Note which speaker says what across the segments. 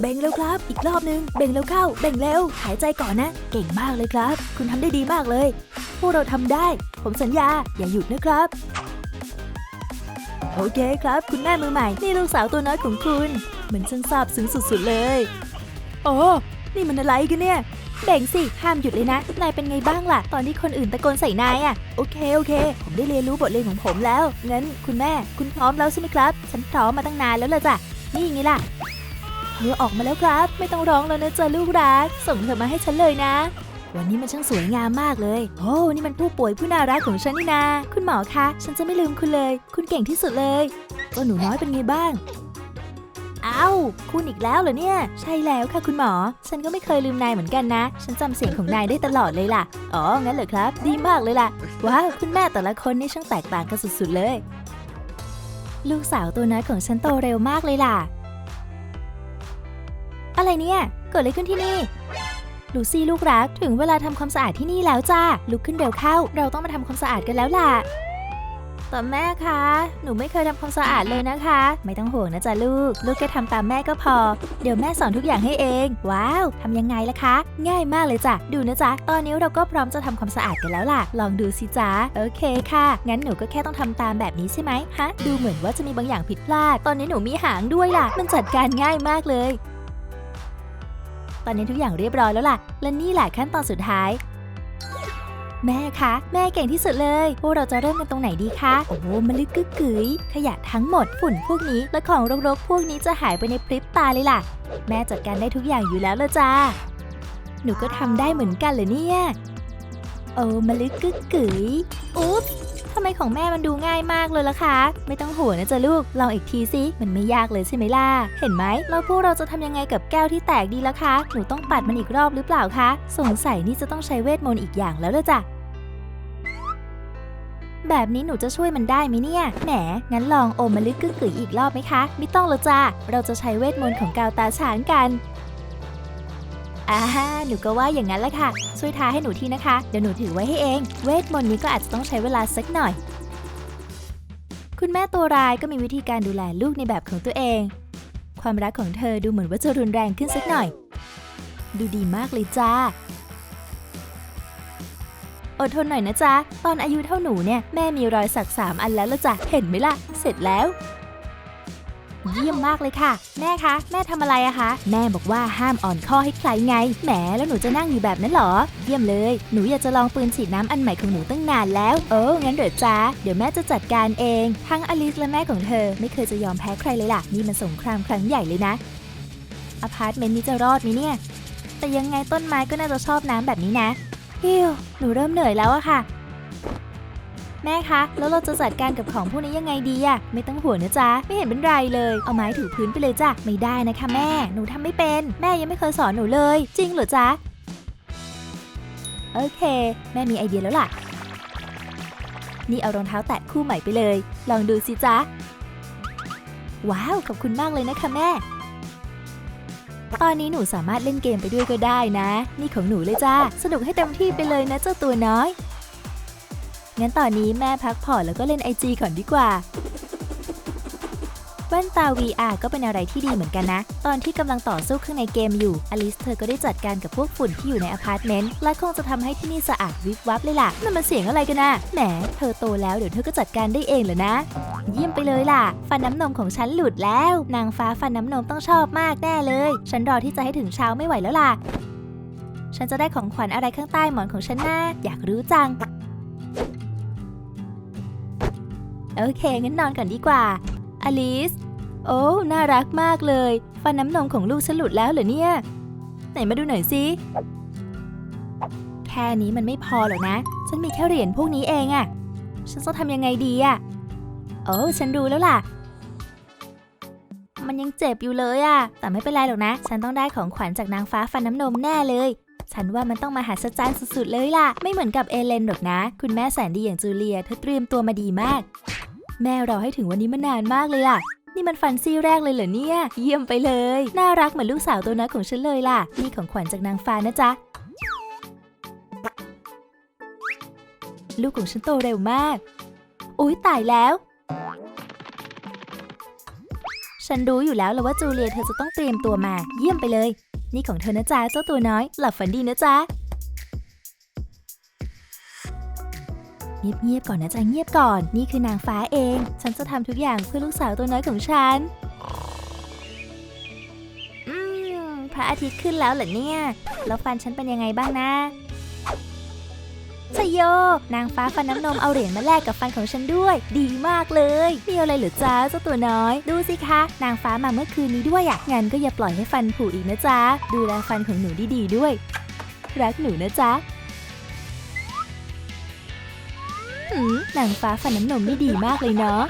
Speaker 1: เบ่งเร็วครับ อีกรอบนึง เบ่งเร็วเข้า เบ่งเร็วหายใจก่อนนะ เก่งมากเลยครับ คุณทำได้ดีมากเลย พวกเราทำได้ ผมสัญญา อย่าหยุดนะครับ โอเคครับ คุณแม่มือใหม่ นี่ลูกสาวตัวน้อยของคุณ มันช่างซาบซึ้งสุดๆเลย โอ้นี่มันอะไรกันเนี่ย เบ่งสิ ห้ามหยุดเลยนะ นายเป็นไงบ้างล่ะ ตอนที่คนอื่นตะโกนใส่นายอะ โอเค โอเค ผมได้เรียนรู้บทเรียนของผมแล้ว งั้นคุณแม่ คุณพร้อมแล้วใช่ไหมครับ ฉันพร้อมมาตั้งนานแล้วล่ะจ้ะ นี่ไงล่ะ เธอออกมาแล้วครับ ไม่ต้องร้องแล้วนะจ๊ะลูกรัก ส่งเธอมาให้ฉันเลยนะ วันนี้มันช่างสวยงามมากเลย โอ้นี่มันผู้ป่วยผู้น่ารักของฉันนี่นา คุณหมอคะ ฉันจะไม่ลืมคุณเลย คุณเก่งที่สุดเลยเจ้าหนูน้อยเป็นไงบ้างอ้าวคุณอีกแล้วเหรอเนี่ย ใช่แล้วค่ะคุณหมอ ฉันก็ไม่เคยลืมนายเหมือนกันนะ ฉันจำเสียงของนายได้ตลอดเลยล่ะ อ๋อ งั้นเหรอครับ ดีมากเลยล่ะ ว้าว คุณแม่แต่ละคนนี่ช่างแตกต่างกันสุดๆเลย ลูกสาวตัวน้อยของฉันโตเร็วมากเลยล่ะ อะไรเนี่ย เกิดอะไรขึ้นที่นี่ ลูซี่ลูกรักถึงเวลาทำความสะอาดที่นี่แล้วจ้า ลุกขึ้นเร็วเข้า เราต้องมาทำความสะอาดกันแล้วล่ะแต่แม่คะ หนูไม่เคยทำความสะอาดเลยนะคะ ไม่ต้องห่วงนะจ๊ะลูก ลูกแค่ทำตามแม่ก็พอ เดี๋ยวแม่สอนทุกอย่างให้เอง ว้าว ทำยังไงล่ะคะ ง่ายมากเลยจ้ะ ดูนะจ๊ะ ตอนนี้เราก็พร้อมจะทำความสะอาดกันแล้วล่ะ ลองดูสิจ๊ะ โอเคค่ะ งั้นหนูก็แค่ต้องทำตามแบบนี้ใช่ไหมฮะ ดูเหมือนว่าจะมีบางอย่างผิดพลาด ตอนนี้หนูมีหางด้วยล่ะ มันจัดการง่ายมากเลย ตอนนี้ทุกอย่างเรียบร้อยแล้วล่ะ และนี่แหละขั้นตอนสุดท้าย แม่คะ แม่เก่งที่สุดเลยพวกเราจะเริ่มกันตรงไหนดีคะ โอ้มันลึกกึกกึ๋ยขยะทั้งหมดฝุ่นพวกนี้และของรกๆพวกนี้จะหายไปในพริบตาเลยล่ะ แม่จัดการได้ทุกอย่างอยู่แล้วละจ้า หนูก็ทำได้เหมือนกันเลยเนี่ย โอ้มันลึกกึกกึ๋ยอุ๊บ ทำไมของแม่มันดูง่ายมากเลยล่ะคะ ไม่ต้องห่วงนะจ๊ะลูก ลองอีกทีสิมันไม่ยากเลยใช่ไหมล่ะ เห็นไหมแล้วพวกเราจะทำยังไงกับแก้วที่แตกดีล่ะคะ หนูต้องปัดมันอีกรอบหรือเปล่าคะ สงสัยนี่จะต้องใช้เวทมนต์อีกอย่างแล้วละจ้ะแบบนี้หนูจะช่วยมันได้ไหมเนี่ย แหม งั้นลองโอมมาลึกกึกกึ๋ยอีกรอบไหมคะ ไม่ต้องแล้วจ้า เราจะใช้เวทมนต์ของกาวตาช้างกัน อ่าหนูก็ว่าอย่างนั้นแหละค่ะ ช่วยทาให้หนูทีนะคะ เดี๋ยวหนูถือไว้ให้เอง เวทมนต์นี้ก็อาจจะต้องใช้เวลาสักหน่อย คุณแม่ตัวร้ายก็มีวิธีการดูแลลูกในแบบของตัวเอง ความรักของเธอดูเหมือนว่าจะรุนแรงขึ้นสักหน่อย ดูดีมากเลยจ้า อดทนหน่อยนะจ๊ะ ตอนอายุเท่าหนูเนี่ยแม่มีรอยสักสามอันแล้วละจ้ะ เห็นไหมล่ะ เสร็จแล้ว เยี่ยมมากเลยค่ะ แม่คะแม่ทำอะไรอะคะแม่บอกว่าห้ามอ่อนข้อให้ใครไงแหมแล้วหนูจะนั่งอยู่แบบนั้นหรอ เยี่ยมเลย หนูอยากจะลองปืนฉีดน้ำอันใหม่ของหนูตั้งนานแล้วเอองั้นเดี๋ยวจ้าเดี๋ยวแม่จะจัดการเอง ทั้งอลิสและแม่ของเธอ ไม่เคยจะยอมแพ้ใครเลยล่ะนี่มันสงครามครั้งใหญ่เลยนะอพาร์ตเมนต์นี้จะรอดไหมเนี่ยแต่ยังไงต้นไม้ก็น่าจะชอบน้ำแบบนี้นะฮิวหนูเริ่มเหนื่อยแล้วอะค่ะ แม่คะ แล้วเราจะจัดการกับของพวกนี้ยังไงดีอะไม่ต้องห่วงนะจ๊ะ ไม่เห็นเป็นไรเลย เอาไม้ถูพื้นไปเลยจ้ะ ไม่ได้นะคะแม่ หนูทำไม่เป็น แม่ยังไม่เคยสอนหนูเลย จริงเหรอจ๊ะ โอเค แม่มีไอเดียแล้วล่ะ นี่เอารองเท้าแตะคู่ใหม่ไปเลย ลองดูสิจ๊ะ ว้าว ขอบคุณมากเลยนะคะแม่ ตอนนี้หนูสามารถเล่นเกมไปด้วยก็ได้นะ นี่ของหนูเลยจ้า สนุกให้เต็มที่ไปเลยนะเจ้าตัวน้อย งั้นตอนนี้แม่พักผ่อนแล้วก็เล่นไอจีก่อนดีกว่า แว่นตา VR ก็เป็นอะไรที่ดีเหมือนกันนะ ตอนที่กำลังต่อสู้ข้างในเกมอยู่ อลิสเธอก็ได้จัดการกับพวกฝุ่นที่อยู่ในอพาร์ตเมนต์ และคงจะทำให้ที่นี่สะอาดวิบวับเลยล่ะ นั่นมันเสียงอะไรกันนะแหม เธอโตแล้วเดี๋ยวเธอก็จัดการได้เองเหรอนะ เยี่ยมไปเลยล่ะ ฟันน้ำนมของฉันหลุดแล้ว นางฟ้าฟันน้ำนมต้องชอบมากแน่เลย ฉันรอที่จะให้ถึงเช้าไม่ไหวแล้วล่ะ ฉันจะได้ของขวัญอะไรข้างใต้หมอนของฉันนะอยากรู้จัง โอเค งั้นนอนก่อนดีกว่า อลิส โอ้ น่ารักมากเลย ฟันน้ำนมของลูกฉันหลุดแล้วเหรอเนี่ย ไหนมาดูหน่อยสิแค่นี้มันไม่พอหรอกนะ ฉันมีแค่เหรียญพวกนี้เองอะฉันจะทำยังไงดีอะโอ้ฉันรู้แล้วล่ะ มันยังเจ็บอยู่เลยอะแต่ไม่เป็นไรหรอกนะ ฉันต้องได้ของขวัญจากนางฟ้าฟันน้ำนมแน่เลย ฉันว่ามันต้องมาหาสจรรย์สุดๆเลยล่ะ ไม่เหมือนกับเอเลนหรอกนะ คุณแม่แสนดีอย่างจูเลีย เธอเตรียมตัวมาดีมาก แม่เรอให้ถึงวันนี้มานานมากเลยอะนี่มันฟันซี่แรกเลยเหรอเนี่ย เยี่ยมไปเลย น่ารักเหมือนลูกสาวตัวน้อยของฉันเลยล่ะ นี่ของขวัญจากนางฟ้านะจ๊ะ ลูกของฉันโตเร็วมาก อุ๊ยตายแล้วฉฉันรู้อยู่แล้วแล้วว่าจูเลียเธอจะต้องเตรียมตัวมา เยี่ยมไปเลย นี่ของเธอนะจ๊ะเจ้าตัวน้อย หลับฝันดีนะจ๊ะ เงียบๆก่อนนะจ๊ะเงียบก่อน นี่คือนางฟ้าเอง ฉันจะทำทุกอย่างเพื่อลูกสาวตัวน้อยของฉัน อืม พระอาทิตย์ขึ้นแล้วเหรอเนี่ย แล้วฟันฉันเป็นยังไงบ้างนะชโย นางฟ้าฟันน้ำนมเอาเหรียญมาแลกกับฟันของฉันด้วย ดีมากเลย มีอะไรเหรือจ้าเจ้าตัวน้อย ดูสิคะ นางฟ้ามาเมื่อคืนนี้ด้วยอะ่ะงั้นก็อย่าปล่อยให้ฟันผุอีกนะจ๊ะ ดูแลฟันของหนูดีๆด้วย รักหนูนะจ๊ะ หืมนางฟ้าฟันน้ำนมนี่ดีมากเลยเนาะ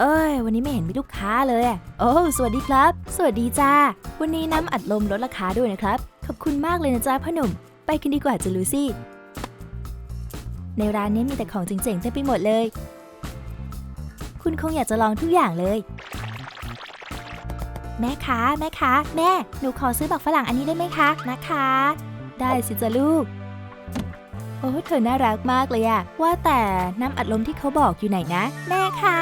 Speaker 1: เอ้ย วันนี้ไม่เห็นมีลูกค้าเลยอะโอ้สวัสดีครับ สวัสดีจ้า วันนี้น้ำอัดลมลดราคาด้วยนะครับ ขอบคุณมากเลยนะจ๊ะพ่อหนุ่ม ไปกันดีกว่าจ้ะลูซี่ ในร้านนี้มีแต่ของเจ๋งๆเต็มไปหมดเลย คุณคงอยากจะลองทุกอย่างเลย แม่คะแม่คะแม่ หนูขอซื้อบักฝรั่งอันนี้ได้ไหมคะ นะคะ ได้สิจ้ะลูก โอ้เธอน่ารักมากเลยอะว่าแต่น้ำอัดลมที่เขาบอกอยู่ไหนนะ แม่คะ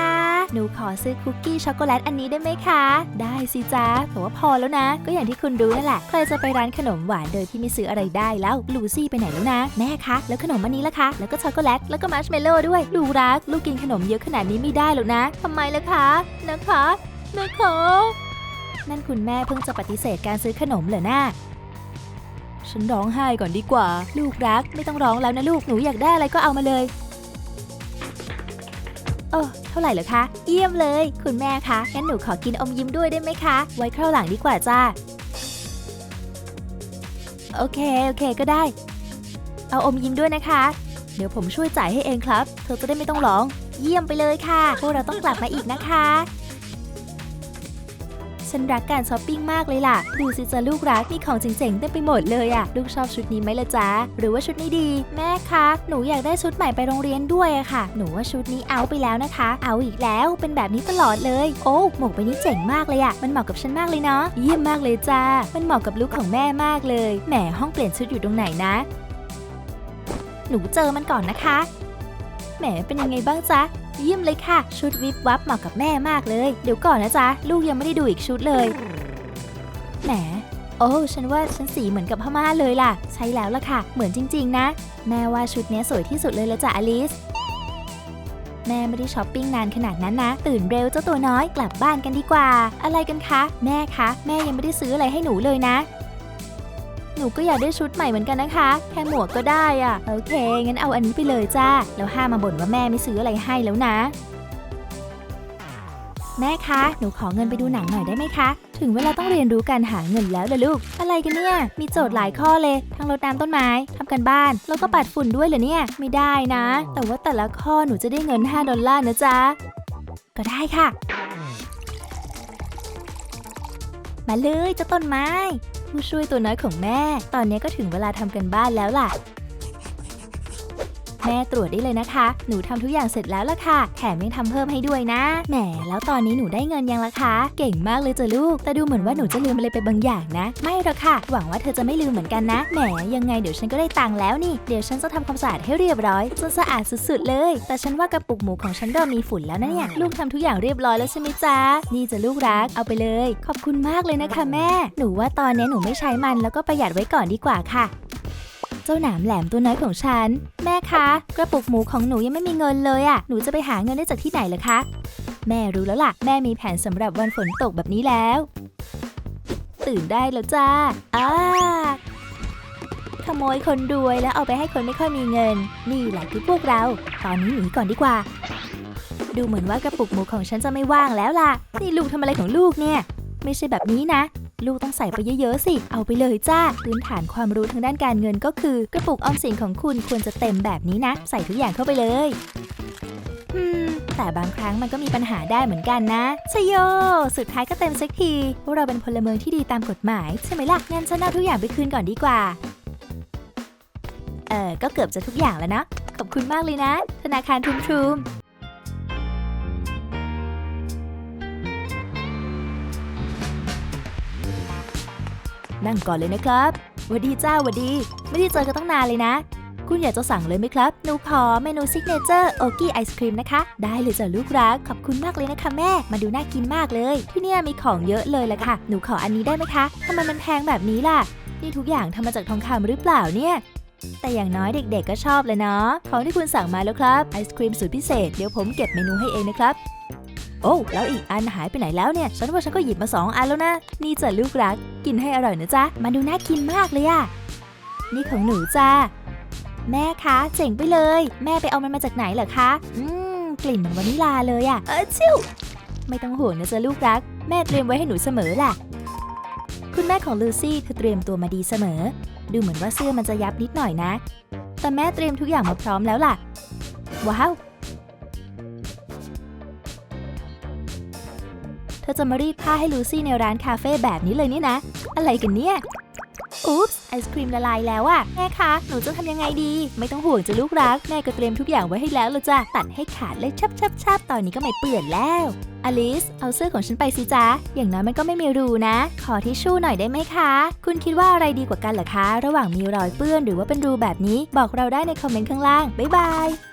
Speaker 1: หนูขอซื้อคุกกี้ช็อกโกแลตอันนี้ได้ไหมคะ ได้สิจ้าแต่ว่าพอแล้วนะ ก็อย่างที่คุณรู้นั่นแหละ ใครจะไปร้านขนมหวานโดยที่ไม่ซื้ออะไรได้แล้ว ลูซี่ไปไหนแล้วนะ แม่คะ แล้วขนมอันนี้ล่ะคะ แล้วก็ช็อกโกแลต แล้วก็มัชเมลโล่ด้วย ลูกรัก ลูกกินขนมเยอะขนาดนี้ไม่ได้หรอกนะ ทำไมล่ะคะ นะคะ นะคะ นั่นคุณแม่เพิ่งจะปฏิเสธการซื้อขนมเหรอน่า ฉันร้องไห้ก่อนดีกว่า ลูกรักไม่ต้องร้องแล้วนะลูกหนูอยากได้อะไรก็เอามาเลยเออเท่าไหร่เหรอคะ เยี่ยมเลย คุณแม่คะงั้นหนูขอกินอมยิ้มด้วยได้ไหมคะ ไว้คราวหลังดีกว่าจ้าโอเค โอเคก็ได้ เอาอมยิ้มด้วยนะคะ เดี๋ยวผมช่วยจ่ายให้เองครับ เธอจะได้ไม่ต้องร้อง เยี่ยมไปเลยค่ะ พวกเราต้องกลับมาอีกนะคะ ฉันรักการช้อปปิ้งมากเลยล่ะ ดูสิจะลูกรักมีของเจ๋งๆเต็มไปหมดเลยอะลูกชอบชุดนี้ไหมล่ะจ๊ะ หรือว่าชุดนี้ดี แม่คะหนูอยากได้ชุดใหม่ไปโรงเรียนด้วยอะค่ะ หนูว่าชุดนี้เอาไปแล้วนะคะ เอาอีกแล้วเป็นแบบนี้ตลอดเลย โอ้หมวกใบนี้เจ๋งมากเลยอะมันเหมาะกับฉันมากเลยเนาะเยี่ยมมากเลยจ้ามันเหมาะกับลุคของแม่มากเลยแหมห้องเปลี่ยนชุดอยู่ตรงไหนนะ หนูเจอมันก่อนนะคะแหมเป็นยังไงบ้างจ๊ะ เยี่ยมเลยค่ะ ชุดวิบวับเหมาะกับแม่มากเลย เดี๋ยวก่อนนะจ๊ะ ลูกยังไม่ได้ดูอีกชุดเลย แหม โอ้ ฉันว่าฉันสีเหมือนกับพม่าเลยล่ะ ใช่แล้วล่ะค่ะ เหมือนจริง ๆ นะ แม่ว่าชุดนี้สวยที่สุดเลยละจ้ะอลิส แม่ไม่ได้ช้อปปิ้งนานขนาดนั้นนะ ตื่นเร็วเจ้าตัวน้อยกลับบ้านกันดีกว่า อะไรกันคะ แม่คะ แม่ยังไม่ได้ซื้ออะไรให้หนูเลยนะ หนูก็อยากได้ชุดใหม่เหมือนกันนะคะ แค่หมวกก็ได้อะโอเค งั้นเอาอันนี้ไปเลยจ้า แล้วห้ามาบ่นว่าแม่ไม่ซื้ออะไรให้แล้วนะ แม่คะ หนูขอเงินไปดูหนังหน่อยได้ไหมคะ ถึงเวลาต้องเรียนรู้การหาเงินแล้วล่ะลูก อะไรกันเนี่ย มีโจทย์หลายข้อเลย ทั้งรดน้ำต้นไม้ ทำกันบ้าน แล้วก็ปัดฝุ่นด้วยเหรอเนี่ย ไม่ได้นะ แต่ว่าแต่ละข้อหนูจะได้เงิน 5 ดอลลาร์นะจ๊ะ ก็ได้ค่ะ มาเลยเจ้าต้นไม้ ผู้ช่วยตัวน้อยของแม่ ตอนนี้ก็ถึงเวลาทำกันบ้านแล้วล่ะ แม่ตรวจได้เลยนะคะ หนูทำทุกอย่างเสร็จแล้วล่ะค่ะ แถมยังทำเพิ่มให้ด้วยนะ แหม แล้วตอนนี้หนูได้เงินยังล่ะคะ เก่งมากเลยจ้ะลูก แต่ดูเหมือนว่าหนูจะลืมอะไรไปบางอย่างนะ ไม่หรอกค่ะ หวังว่าเธอจะไม่ลืมเหมือนกันนะ แหม ยังไงเดี๋ยวฉันก็ได้ตังค์แล้วนี่ เดี๋ยวฉันจะทำความสะอาดให้เรียบร้อยจนสะอาดสุดๆเลย แต่ฉันว่ากระปุกหมูของฉันเรามีฝุ่นแล้วนะเนี่ย ลูกทำทุกอย่างเรียบร้อยแล้วใช่ไหมจ๊ะ นี่จะลูกรัก เอาไปเลย ขอบคุณมากเลยนะคะ แม่ หนูว่าตอนนี้หนูไม่ใช้มันแล้วก็ประหยัดไว้ก่อนดีกว่าค่ะ จ้าหนามแหลมตัวน้อยของฉัน แม่คะ กระปุกหมูของหนูยังไม่มีเงินเลยอะ่ะ หนูจะไปหาเงินได้จากที่ไหนล่ะคะ แม่รู้แล้วล่ะ แม่มีแผนสำหรับวันฝนตกแบบนี้แล้ว ตื่นได้แล้วจ้าอ้าขโมยคนรวยแล้วเอาไปให้คนไม่ค่อยมีเงิน นี่แหละคือพวกเรา ตอนนี้หนีก่อนดีกว่า ดูเหมือนว่ากระปุกหมูของฉันจะไม่ว่างแล้วล่ะ นี่ลูกทำอะไรของลูกเนี่ย ไม่ใช่แบบนี้นะ ลูกต้องใส่ไปเยอะๆสิ เอาไปเลยจ้า พื้นฐานความรู้ทางด้านการเงินก็คือ กระปุกออมสินของคุณควรจะเต็มแบบนี้นะ ใส่ทุกอย่างเข้าไปเลยอืมแต่บางครั้งมันก็มีปัญหาได้เหมือนกันนะชโย สุดท้ายก็เต็มสักทีพวกเราเป็นพลเมืองที่ดีตามกฎหมาย ใช่ไหมล่ะงั้นฉันเอาทุกอย่างไปคืนก่อนดีกว่า เออก็เกือบจะทุกอย่างแล้วนะ ขอบคุณมากเลยนะ ธนาคารทุมทุม นั่งก่อนเลยนะครับวัดดีจ้าวัดดี ไม่ได้เจอกันตั้งนานเลยนะ คุณอยากจะสั่งเลยไหมครับ หนูขอเมนูซิกเนเจอร์โอกี้ไอศครีมนะคะ ได้เลยจ้ะลูกรัก ขอบคุณมากเลยนะคะแม่ มาดูน่ากินมากเลย ที่เนี่ยมีของเยอะเลยแหละค่ะ หนูขออันนี้ได้ไหมคะทำไมมันแพงแบบนี้ล่ะ นี่ทุกอย่างทำมาจากทองคำหรือเปล่าเนี่ยแต่อย่างน้อยเด็กๆ ก็ชอบเลยเนาะ ของที่คุณสั่งมาแล้วครับ ไอศครีมสูตรพิเศษ เดี๋ยวผมเก็บเมนูให้เองนะครับ โอ้แล้วอีกอันหายไปไหนแล้วเนี่ย ฉันว่าฉันก็หยิบมาสองอันแล้วนะ นี่จ้ะลูกรัก กินให้อร่อยนะจ๊ะ มันดูน่ากินมากเลยอะนี่ของหนูจ้าแม่คะเจ๋งไปเลย แม่ไปเอามันมาจากไหนเหรอคะ อืม กลิ่นเหมือนวานิลาเลยอะเออชิวไม่ต้องห่วงนะจ๊ะลูกรัก แม่เตรียมไว้ให้หนูเสมอแหละคุณแม่ของลูซี่เธอเตรียมตัวมาดีเสมอ ดูเหมือนว่าเสื้อมันจะยับนิดหน่อยนะ แต่แม่เตรียมทุกอย่างมาพร้อมแล้วล่ะ ว้าว เธอจะมารีดผ้าให้ลูซี่ในร้านคาเฟ่แบบนี้เลยนี่นะ อะไรกันเนี่ย อุ๊ปส์ไอศครีมละลายแล้วอะแม่คะ หนูจะทำยังไงดี ไม่ต้องห่วงจะลูกรัก แม่ก็เตรียมทุกอย่างไว้ให้แล้วละจ้ะ ตัดให้ขาดเลยชับชับชับตอนนี้ก็ไม่เปื่อนแล้วอลิส เอาเสื้อของฉันไปสิจ๊ะ อย่างน้อยมันก็ไม่มีรูนะ ขอทิชชู่หน่อยได้ไหมคะ คุณคิดว่าอะไรดีกว่ากันเหรอคะ ระหว่างมีรอยเปื้อนหรือว่าเป็นรูแบบนี้ บอกเราได้ในคอมเมนต์ข้างล่าง บ๊ายบาย